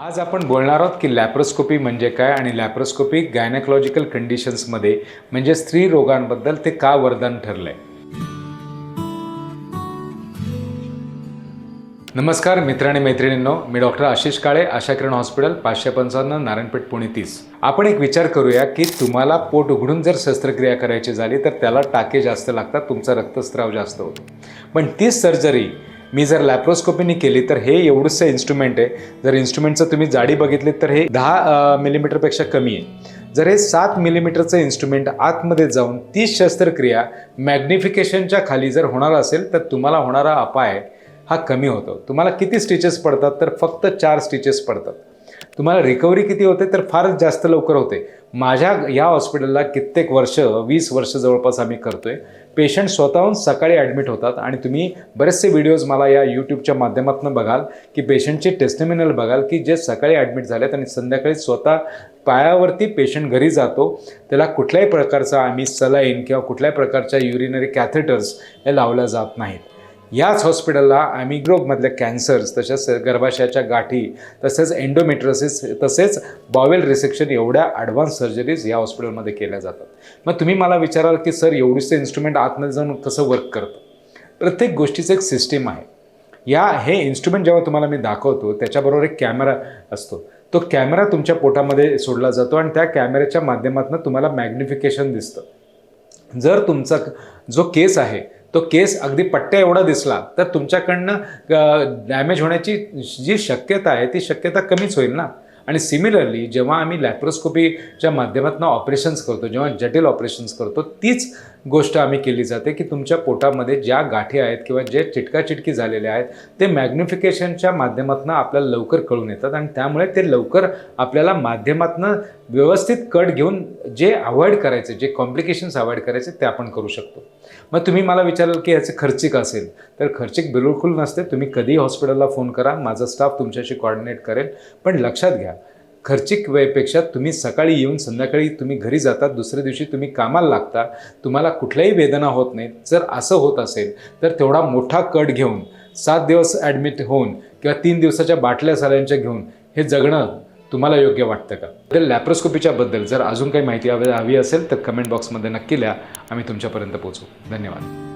आज आपण बोलणार आहोत की लॅप्रोस्कोपी म्हणजे काय आणि लॅप्रोस्कोपी गायनेकॉलॉजिकल कंडिशन्समध्ये म्हणजे स्त्री रोगांबद्दल ते का वरदान ठरलंय? नमस्कार मित्र आणि मैत्रिणींनो. मी डॉक्टर आशिष काळे आशा किरण हॉस्पिटल पाचशे पंचावन्न नारायणपेठ पुणे तीस. आपण एक विचार करूया की तुम्हाला पोट उघडून जर शस्त्रक्रिया करायची झाली तर त्याला टाके जास्त लागतात तुमचा रक्तस्राव जास्त होतो. पण तीच सर्जरी मी जर लॅप्रोस्कोपीने केली तर हे एवढंसं इन्स्ट्रुमेंट आहे. जर इन्स्ट्रुमेंटचं तुम्ही जाडी बघितली तर हे दहा मिलीमीटरपेक्षा कमी आहे. जर हे सात मिलीमीटरचं इन्स्ट्रुमेंट आतमध्ये जाऊन ती शस्त्रक्रिया मॅग्निफिकेशनच्या खाली जर होणार असेल तर तुम्हाला होणारा अपाय हा कमी होतो. तुम्हाला किती स्टिचेस पडतात तर फक्त चार स्टिचेस पडतात. तुम्हाला रिकव्हरी किती होते तर फारच जास्त लवकर होते. माझ्या या हॉस्पिटलला कित्येक वर्ष वीस वर्ष जवळपास आम्ही करतोय. पेशंट स्वतःहून सकाळी ॲडमिट होतात आणि तुम्ही बरेचसे व्हिडिओज मला या यूट्यूबच्या माध्यमातून बघाल की पेशंटचे टेस्टिमिनल बघाल की जे सकाळी ॲडमिट झालेत आणि संध्याकाळी स्वतः पायावरती पेशंट घरी जातो त्याला कुठल्याही प्रकारचा आम्ही सलाईन किंवा कुठल्याही प्रकारच्या युरिनरी कॅथेटर्स हे लावल्या जात नाहीत. याच हॉस्पिटलला आम्ही कॅन्सर्स तसेच गर्भाशयाच्या गाठी तसेच एन्डोमेट्रोसिस तसेच बॉवेल रिसेक्शन एवढ्या ॲडव्हान्स सर्जरीज या हॉस्पिटलमध्ये केल्या जातात. मग तुम्ही मला विचाराल की सर एवढीचं इन्स्ट्रुमेंट आतमध्ये जाऊन कसं वर्क करतं? प्रत्येक गोष्टीचं एक सिस्टीम आहे. या हे इन्स्ट्रुमेंट जेव्हा तुम्हाला मी दाखवतो त्याच्याबरोबर एक कॅमेरा असतो. तो कॅमेरा तुमच्या पोटामध्ये सोडला जातो आणि त्या कॅमेऱ्याच्या माध्यमातून तुम्हाला मॅग्निफिकेशन दिसतं. जर तुमचा जो केस आहे तो केस अगदी पट्ट्या एवढा दिसला तर तुमच्याकडनं डॅमेज होण्याची जी शक्यता आहे ती शक्यता कमीच होईल ना? आणि सिमिलरली जेव्हा आम्ही लॅप्रोस्कोपीच्या माध्यमातून ऑपरेशन्स करतो जेव्हा जटिल ऑपरेशन्स करतो तीच गोष्ट आम्ही केली जाते की तुमच्या पोटामध्ये ज्या गाठी आहेत किंवा जे चिटकाचिटकी झालेले आहेत ते मॅग्निफिकेशनच्या माध्यमातून आपल्याला लवकर कळून येतात आणि त्यामुळे ते लवकर आपल्याला माध्यमातून व्यवस्थित कट घेऊन जे अवॉइड करायचे जे कॉम्प्लिकेशन्स अवॉइड करायचे ते आपण करू शकतो. मग तुम्ही मला विचाराल की याचे खर्चिक असेल तर खर्चिक बिलकुल नसते. तुम्ही कधीही हॉस्पिटलला फोन करा. माझा स्टाफ तुमच्याशी कॉर्डिनेट करेल. पण लक्षात घ्या खर्चिक वेळेपेक्षा तुम्ही सकाळी येऊन संध्याकाळी तुम्ही घरी जातात दुसऱ्या दिवशी तुम्ही कामाला लागता तुम्हाला कुठल्याही वेदना होत नाहीत. जर असं होत असेल तर तेवढा मोठा कट घेऊन सात दिवस ॲडमिट होऊन किंवा तीन दिवसाच्या बाटल्या साऱ्यांच्या घेऊन हे जगणं तुम्हाला योग्य वाटतं का? तर लॅप्रोस्कोपीच्या बद्दल जर अजून काही माहिती हवी हवी असेल तर कमेंट बॉक्समध्ये नक्की लिहा. आम्ही तुमच्यापर्यंत पोहोचू. धन्यवाद.